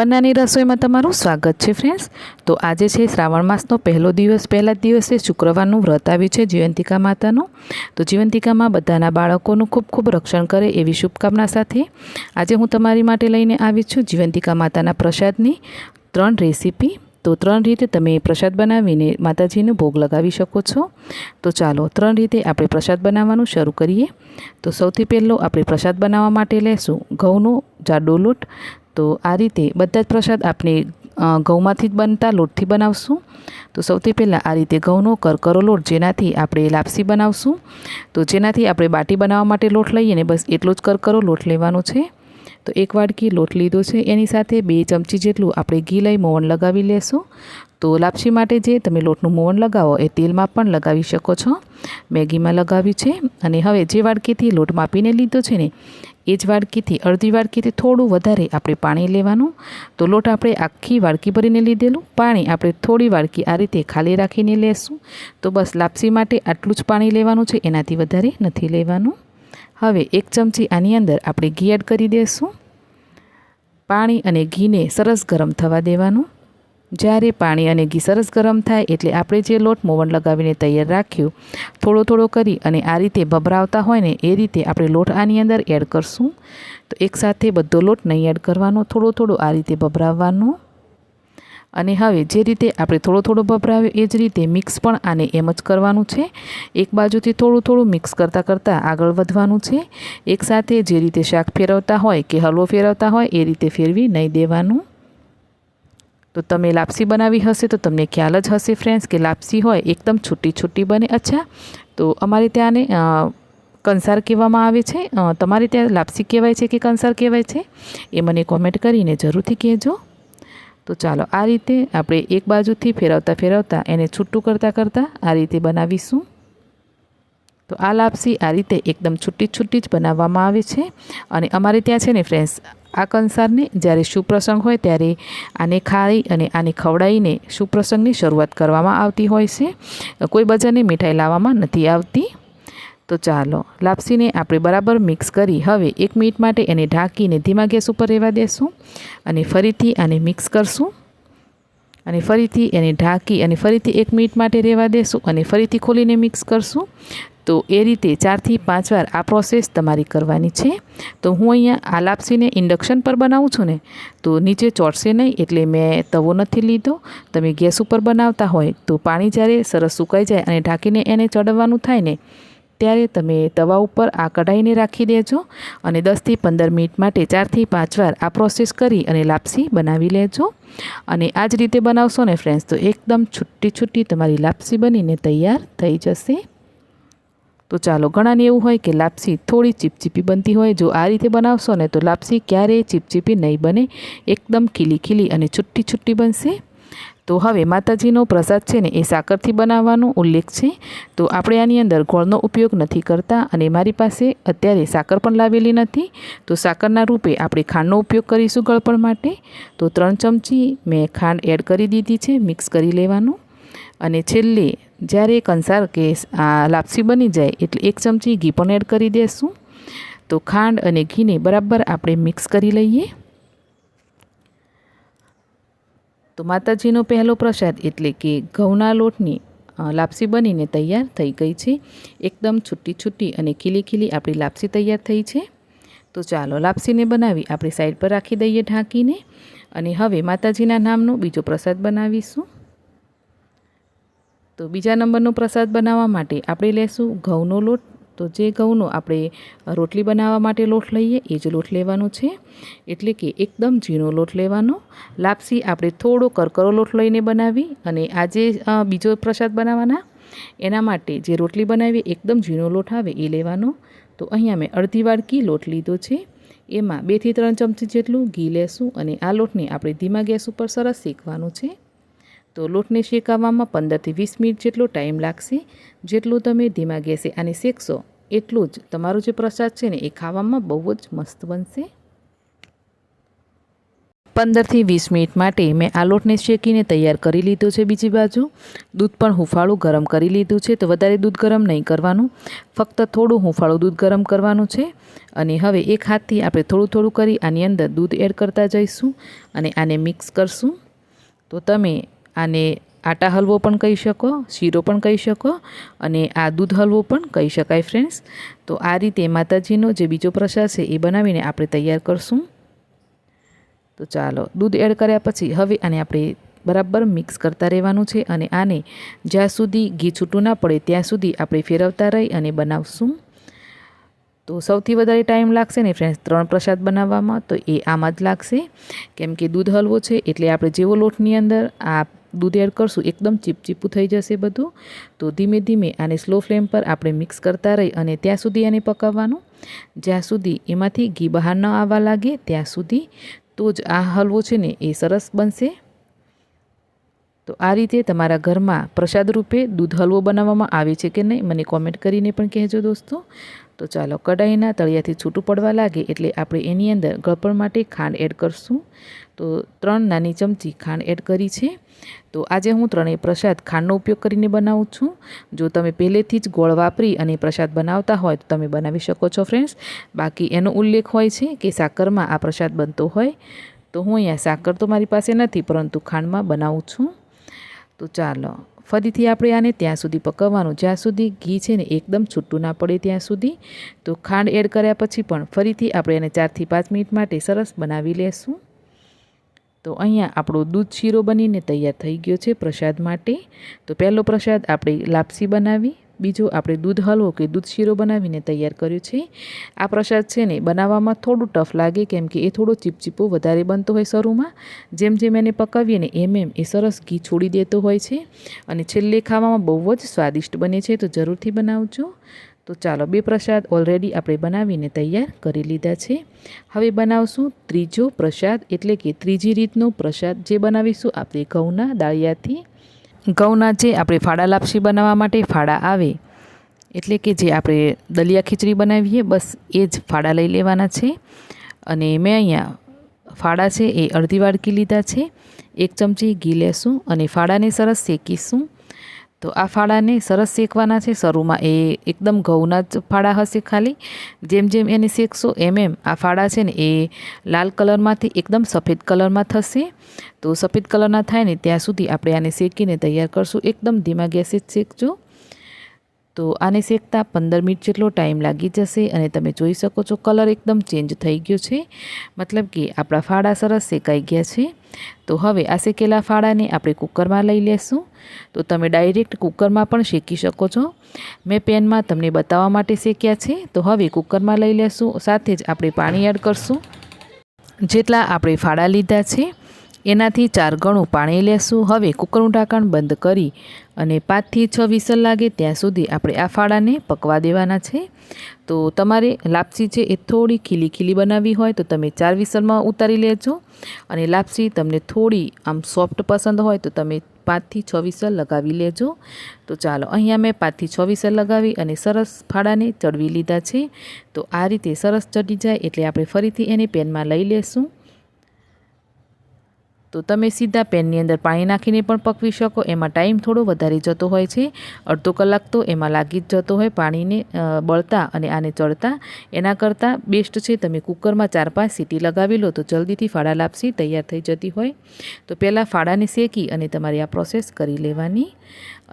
પન્નાની રસોઈમાં તમારું સ્વાગત છે ફ્રેન્ડ્સ તો આજે છે શ્રાવણ માસનો પહેલો દિવસ. પહેલા જ દિવસે શુક્રવારનું વ્રત આવ્યું છે જીવંતિકા માતાનું. તો જીવંતિકામાં બધાના બાળકોનું ખૂબ ખૂબ રક્ષણ કરે એવી શુભકામના સાથે આજે હું તમારી માટે લઈને આવી છું જીવંતિકા માતાના પ્રસાદની ત્રણ રેસીપી. તો ત્રણ રીતે તમે પ્રસાદ બનાવીને માતાજીનો ભોગ લગાવી શકો છો. તો ચાલો ત્રણ રીતે આપણે પ્રસાદ બનાવવાનું શરૂ કરીએ. તો સૌથી પહેલો આપણે પ્રસાદ બનાવવા માટે લેશું ઘઉંનો જાડો લોટ તો આ રીતે બધા જ પ્રસાદ આપણે ઘઉંમાંથી જ બનતા, લોટથી બનાવશું. તો સૌથી પહેલાં આ રીતે ઘઉંનો કરકરો લોટ જેનાથી આપણે લાપસી બનાવશું. તો જેનાથી આપણે બાટી બનાવવા માટે લોટ લઈએ ને બસ એટલો જ કરકરો લોટ લેવાનો છે. તો એક વાડકી લોટ લીધો છે. એની સાથે બે ચમચી જેટલું આપણે ઘી લઈ મોવણ લગાવી લેશું. તો લાપસી માટે જે તમે લોટનું મોવણ લગાવો એ તેલમાં પણ લગાવી શકો છો. મેગીમાં લગાવ્યું છે. અને હવે જે વાડકીથી લોટ માપીને લીધો છે ને એ જ વાડકીથી, અડધી વાડકીથી થોડું વધારે આપણે પાણી લેવાનું. તો લોટ આપણે આખી વાડકી ભરીને લીધેલું. પાણી આપણે થોડી વાડકી આ રીતે ખાલી રાખીને લેશું. તો બસ લાપસી માટે આટલું જ પાણી લેવાનું છે, એનાથી વધારે નથી લેવાનું. હવે એક ચમચી આની અંદર આપણે ઘી એડ કરી દઈશું પાણી અને ઘીને સરસ ગરમ થવા દેવાનું. જ્યારે પાણી અને ઘી સરસ ગરમ થાય એટલે આપણે જે લોટ મોવણ લગાવીને તૈયાર રાખ્યું, થોડો થોડો કરી અને આ રીતે ભભરાવતા હોય ને એ રીતે આપણે લોટ આની અંદર એડ કરશું. તો એકસાથે બધો લોટ નહીં એડ કરવાનો, થોડો થોડો આ રીતે ભભરાવવાનો. અને હવે જે રીતે આપણે થોડો થોડો ભભરાવ્યો એ જ રીતે મિક્સ પણ આને એમ જ કરવાનું છે. એક બાજુથી થોડું થોડું મિક્સ કરતાં કરતાં આગળ વધવાનું છે. એકસાથે જે રીતે શાક ફેરવતા હોય કે હલવો ફેરવતા હોય એ રીતે ફેરવી નહીં દેવાનું. તો તમે લાપસી બનાવી હશે તો તમને ખ્યાલ જ હશે ફ્રેન્ડ્સ કે લાપસી હોય, એકદમ છૂટી છૂટી બને. અચ્છા, તો અમારે ત્યાંને કંસાર કહેવામાં આવે છે. તમારે ત્યાં લાપસી કહેવાય છે કે કંસાર કહેવાય છે? એ મને કોમેન્ટ કરીને જરૂરથી કહેજો. તો ચાલો, આ રીતે આપણે એક બાજુથી ફેરવતા ફેરવતા એને છૂટું કરતાં કરતાં આ રીતે બનાવીશું. તો આ લાપસી આ રીતે એકદમ છૂટી છૂટી જ બનાવવામાં આવે છે. અને અમારે ત્યાં છે ને ફ્રેન્ડ્સ આ કંસારને જ્યારે શુપ્રસંગ હોય ત્યારે આને ખાઈ અને આને ખવડાવીને શુપ્રસંગની શરૂઆત કરવામાં આવતી હોય છે. કોઈ બજારની મીઠાઈ લાવવામાં નથી આવતી. તો ચાલો, લાપસીને આપણે બરાબર મિક્સ કરી હવે એક મિનિટ માટે એને ઢાંકીને ધીમા ગેસ ઉપર રહેવા દેશું અને ફરીથી આને મિક્સ કરશું. અને ફરીથી એને ઢાંકી અને ફરીથી એક મિનિટ માટે રહેવા દેશું અને ફરીથી ખોલીને મિક્સ કરશું. તો એ રીતે ચારથી પાંચ વાર આ પ્રોસેસ તમારી કરવાની છે. તો હું અહીંયા આ લાપસીને ઇન્ડક્શન પર બનાવું છું ને, તો નીચે ચોટશે નહીં એટલે મેં તવો નથી લીધો. તમે ગેસ ઉપર બનાવતા હોય તો પાણી જ્યારે સરસ સુકાઈ જાય અને ઢાંકીને એને ચડવવાનું થાય ને ત્યારે તમે તવા ઉપર આ કઢાઈને રાખી દેજો અને દસથી પંદર મિનિટ માટે ચારથી પાંચ વાર આ પ્રોસેસ કરી અને લાપસી બનાવી લેજો. અને આ જ રીતે બનાવશો ને ફ્રેન્ડ્સ તો એકદમ છૂટી છૂટી તમારી લાપસી બનીને તૈયાર થઈ જશે. તો ચાલો, ઘણાને એવું હોય કે લાપસી થોડી ચીપચીપી બનતી હોય, જો આ રીતે બનાવશો ને તો લાપસી ક્યારેય ચીપચીપી નહીં બને. એકદમ ખીલી ખીલી અને છુટ્ટી છુટ્ટી બનશે. તો હવે માતાજીનો પ્રસાદ છે ને એ સાકરથી બનાવવાનો ઉલ્લેખ છે. તો આપણે આની અંદર ગોળનો ઉપયોગ નથી કરતા અને મારી પાસે અત્યારે સાકર પણ લાવેલી નથી. તો સાકરના રૂપે આપણે ખાંડનો ઉપયોગ કરીશું ગળપણ માટે. તો ત્રણ ચમચી મેં ખાંડ એડ કરી દીધી છે, મિક્સ કરી લેવાનું. અને છેલ્લે જ્યારે કંસાર કે આ લાપસી બની જાય એટલે એક ચમચી ઘી પણ એડ કરી દેશું. તો ખાંડ અને ઘીને બરાબર આપણે મિક્સ કરી લઈએ. તો માતાજીનો પહેલો પ્રસાદ એટલે કે ઘઉંના લોટની લાપસી બનીને તૈયાર થઈ ગઈ છે. એકદમ છૂટી છૂટી અને ખીલી ખીલી આપણી લાપસી તૈયાર થઈ છે. તો ચાલો લાપસીને બનાવી આપણે સાઈડ પર રાખી દઈએ ઢાંકીને. અને હવે માતાજીના નામનો બીજો પ્રસાદ બનાવીશું. તો બીજા નંબરનો પ્રસાદ બનાવવા માટે આપણે લેશું ઘઉંનો લોટ તો જે ઘઉંનો આપણે રોટલી બનાવવા માટે લોટ લઈએ, એ જ લોટ લેવાનો છે. એટલે કે એકદમ ઝીણો લોટ લેવાનો. લાપસી આપણે થોડો કરકરો લોટ લઈને બનાવી અને આજે બીજો પ્રસાદ બનાવવાના, એના માટે જે રોટલી બનાવી એકદમ ઝીણો લોટ આવે એ લેવાનો. તો અહીંયા મેં અડધી વાડકી લોટ લીધો છે. એમાં બેથી ત્રણ ચમચી જેટલું ઘી લેશું અને આ લોટને આપણે ધીમા ગેસ ઉપર સરસ શેકવાનું છે. તો લોટને શેકાવવામાં પંદરથી વીસ મિનિટ જેટલો ટાઈમ લાગશે. જેટલું તમે ધીમા ગેસે આને શેકશો એટલું જ. તમારો જે પ્રસાદ છે ને, એ ખાવામાં બહુ જ મસ્ત બનશે. પંદરથી વીસ મિનિટ માટે મેં આ લોટને શેકીને તૈયાર કરી લીધો છે બીજી બાજુ. દૂધ પણ હુંફાળું ગરમ કરી લીધું છે. તો વધારે દૂધ ગરમ નહીં કરવાનું. ફક્ત થોડું હુંફાળું દૂધ ગરમ કરવાનું છે. અને હવે એક હાથથી આપણે થોડું થોડું કરી આની અંદર દૂધ એડ કરતા જઈશું અને આને મિક્સ કરશું. તો તમે આને આટા હલવો પણ કહી શકો, શીરો પણ કહી શકો અને આ દૂધ હલવો પણ કહી શકાય ફ્રેન્ડ્સ તો આ રીતે માતાજીનો જે બીજો પ્રસાદ છે એ બનાવીને આપણે તૈયાર કરશું. તો ચાલો, દૂધ એડ કર્યા પછી હવે આને આપણે બરાબર મિક્સ કરતા રહેવાનું છે અને આને જ્યાં સુધી ઘી છૂટું ના પડે ત્યાં સુધી આપણે ફેરવતા રહી અને બનાવશું. તો સૌથી વધારે ટાઈમ લાગશે ને ફ્રેન્ડ્સ ત્રણ પ્રસાદ બનાવવામાં, તો એ આમાં જ લાગશે. કેમ કે દૂધ હલવો છે એટલે આપણે જેવો લોટની અંદર આ દૂધ એડ કરશું. એકદમ ચીપચીપું થઈ જશે બધું. તો ધીમે ધીમે આને સ્લો ફ્લેમ પર આપણે મિક્સ કરતા રહી અને ત્યાં સુધી આને પકાવવાનું. જ્યાં સુધી એમાંથી ઘી બહાર ન આવવા લાગે, ત્યાં સુધી તો જ આ હલવો છે ને એ સરસ બનશે. તો આ રીતે તમારા ઘરમાં પ્રસાદ રૂપે દૂધ હલવો બનાવવામાં આવે છે કે નહીં, મને કોમેન્ટ કરીને પણ કહેજો દોસ્તો. તો ચાલો કઢાઈના તળિયાથી છૂટું પડવા લાગે એટલે આપણે એની અંદર ગળપણ માટે ખાંડ એડ કરશું. તો ત્રણ નાની ચમચી ખાંડ એડ કરી છે. તો આજે હું ત્રણેય પ્રસાદ ખાંડનો ઉપયોગ કરીને બનાવું છું. જો તમે પહેલેથી જ ગોળ વાપરી અને પ્રસાદ બનાવતા હોય તો તમે બનાવી શકો છો ફ્રેન્ડ્સ. બાકી એનો ઉલ્લેખ હોય છે કે સાકરમાં આ પ્રસાદ બનતો હોય. તો હું અહીંયા સાકર તો મારી પાસે નથી પરંતુ ખાંડમાં બનાવું છું. તો ચાલો, ફરીથી આપણે આને ત્યાં સુધી પકવવાનું. જ્યાં સુધી ઘી છે ને એકદમ છૂટું ના પડે ત્યાં સુધી, તો ખાંડ એડ કર્યા પછી પણ ફરીથી આપણે એને ચારથી પાંચ મિનિટ માટે સરસ બનાવી લેશું. તો અહીંયા આપણો દૂધ શીરો બનીને તૈયાર થઈ ગયો છે પ્રસાદ માટે. તો પહેલો પ્રસાદ આપણે લાપસી બનાવી. બીજો આપણે દૂધ હલવો કે દૂધ શીરો બનાવીને તૈયાર કર્યો છે. આ પ્રસાદ છે ને બનાવવામાં થોડું ટફ લાગે કેમ કે એ થોડો ચીપચીપો વધારે બનતો હોય શરૂમાં. જેમ જેમ એને પકાવીએ ને એમ એમ એ સરસ ઘી છોડી દેતો હોય છે. અને છેલ્લે ખાવામાં બહુ જ સ્વાદિષ્ટ બને છે તો જરૂરથી બનાવજો. તો ચાલો બે પ્રસાદ ઓલરેડી આપણે બનાવીને તૈયાર કરી લીધા છે. હવે બનાવશું ત્રીજો પ્રસાદ એટલે કે ત્રીજી રીતનો પ્રસાદ જે બનાવીશું આપણે ઘઉંના દાળિયાથી. ઘઉંના જે આપણે ફાડા લાપસી બનાવવા માટે ફાડા આવે, એટલે કે જે આપણે દલિયા ખીચડી બનાવીએ, બસ એ જ ફાડા લઈ લેવાના છે. અને મેં અહીંયા ફાડા છે એ અડધી વાડકી લીધા છે. એક ચમચી ઘી લેશું અને ફાડાને સરસ શેકીશું. તો આ ફાળાને સરસ શેકવાના છે. શરૂમાં એ એકદમ ઘઉંના જ ફાળા હશે ખાલી. જેમ જેમ એને શેકશો એમ એમ આ ફાળા છે ને એ લાલ કલરમાંથી એકદમ સફેદ કલરમાં થશે. તો સફેદ કલરના થાય ને ત્યાં સુધી આપણે આને શેકીને તૈયાર કરશું. એકદમ ધીમા ગેસે જ શેકજો. તો આને શેકતા પંદર મિનિટ જેટલો ટાઈમ લાગી જશે અને તમે જોઈ શકો છો કલર એકદમ ચેન્જ થઈ ગયો છે. મતલબ કે આપણા ફાળા સરસ શેકાઈ ગયા છે. તો હવે આ શેકેલા ફાળાને આપણે કુકરમાં લઈ લેશું. તો તમે ડાયરેક્ટ કુકરમાં પણ શેકી શકો છો. મેં પેનમાં તમને બતાવવા માટે શેક્યા છે. તો હવે કુકરમાં લઈ લેશું. સાથે જ આપણે પાણી એડ કરશું. જેટલા આપણે ફાળા લીધા છે. એનાથી ચાર ગણું પાણી લેશું. હવે કુકરનું ઢાંકણ બંધ કરી અને પાંચથી છ વિસલ લાગે ત્યાં સુધી આપણે આ ફાળાને પકવા દેવાના છે. તો તમારે લાપસી છે એ થોડી ખીલી ખીલી બનાવવી હોય તો તમે ચાર વિસલમાં ઉતારી લેજો. અને લાપસી તમને થોડી આમ સોફ્ટ પસંદ હોય તો તમે પાંચથી છ વિસલ લગાવી લેજો. તો ચાલો, અહીંયા મેં પાંચથી છ વિસલ લગાવી અને સરસ ફાળાને ચડવી લીધા છે. તો આ રીતે સરસ ચડી જાય એટલે આપણે ફરીથી એને પેનમાં લઈ લેશું. તો તમે સીધા પેનની અંદર પાણી નાખીને પણ પકવી શકો. એમાં ટાઈમ થોડો વધારે જતો હોય છે. અડધો કલાક તો એમાં લાગી જ જતો હોય પાણીને બળતા અને આને ચડતા. એના કરતાં બેસ્ટ છે તમે કુકરમાં ચાર પાંચ સીટી લગાવી લો તો જલ્દીથી ફાળા લાપસી તૈયાર થઈ જતી હોય. તો પહેલાં ફાળાને શેકી અને તમારે આ પ્રોસેસ કરી લેવાની.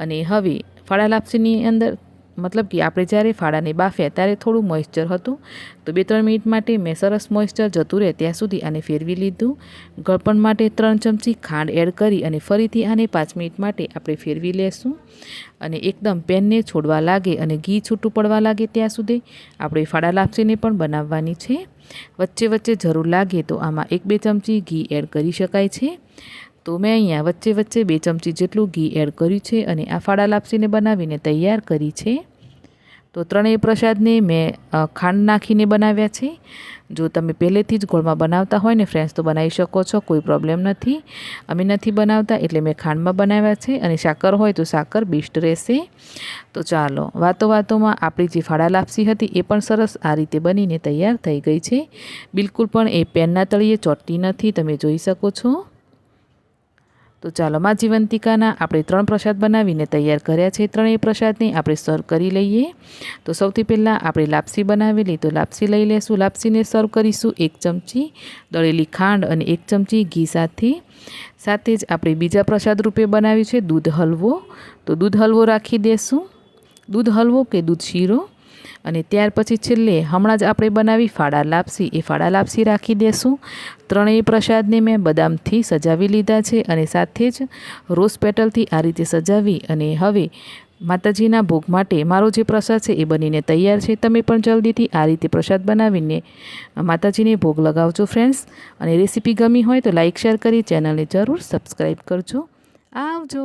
અને હવે ફાળા લાપસીની અંદર મતલબ કે આપણે જ્યારે ફાળાને બાફ્યા ત્યારે થોડું મોઇશ્ચર હતું. તો બે ત્રણ મિનિટ માટે મેં સરસ મોઇશ્ચર જતું રહે ત્યાં સુધી આને ફેરવી લીધું. ગળપણ માટે ત્રણ ચમચી ખાંડ એડ કરી અને ફરીથી આને પાંચ મિનિટ માટે આપણે ફેરવી લેશું. અને એકદમ પેનને છોડવા લાગે અને ઘી છૂટું પડવા લાગે ત્યાં સુધી. આપણે ફાળા લાપસીને પણ બનાવવાની છે. વચ્ચે વચ્ચે જરૂર લાગે તો આમાં એક બે ચમચી ઘી એડ કરી શકાય છે. તો મેં અહીંયા વચ્ચે વચ્ચે બે ચમચી જેટલું ઘી એડ કર્યું છે અને આ ફાળા લાપસીને બનાવીને તૈયાર કરી છે. તો ત્રણેય પ્રસાદને મેં ખાંડ નાખીને બનાવ્યા છે. જો તમે પહેલેથી જ ગોળમાં બનાવતા હોય ને ફ્રેન્ડ્સ તો બનાવી શકો છો, કોઈ પ્રોબ્લેમ નથી. અમે નથી બનાવતા એટલે મેં ખાંડમાં બનાવ્યા છે અને સાકર હોય તો સાકર બેસ્ટ રહેશે. તો ચાલો વાતો વાતોમાં આપણી જે ફાળા લાપસી હતી એ પણ સરસ આ રીતે બનીને તૈયાર થઈ ગઈ છે. બિલકુલ પણ એ પેનના તળિયે ચોટતી નથી, તમે જોઈ શકો છો. તો ચાલો માં જીવંતિકાના આપણે ત્રણ પ્રસાદ બનાવીને તૈયાર કર્યા છે. ત્રણેય પ્રસાદને આપણે સર્વ કરી લઈએ. તો સૌથી પહેલાં આપણે લાપસી બનાવેલી, તો લાપસી લઈ લેશું. લાપસીને સર્વ કરીશું એક ચમચી દળેલી ખાંડ અને એક ચમચી ઘી સાથે. સાથે જ આપણે બીજા પ્રસાદ રૂપે બનાવ્યું છે, દૂધ હલવો. તો દૂધ હલવો રાખી દેશું. દૂધ હલવો કે દૂધ શીરો? અને ત્યાર પછી છેલ્લે હમણાં જ આપણે બનાવી ફાડા લાપસી. એ ફાડા લાપસી રાખી દેશું. ત્રણેય પ્રસાદને મેં બદામથી સજાવી લીધા છે અને સાથે જ રોઝ પેટલથી આ રીતે સજાવી અને હવે માતાજીના ભોગ માટે મારો જે પ્રસાદ છે એ બનીને તૈયાર છે. તમે પણ જલ્દીથી આ રીતે પ્રસાદ બનાવીને માતાજીને ભોગ લગાવજો ફ્રેન્ડ્સ. અને રેસીપી ગમી હોય તો લાઇક શેર કરી ચેનલને જરૂર સબસ્ક્રાઈબ કરજો. આવજો.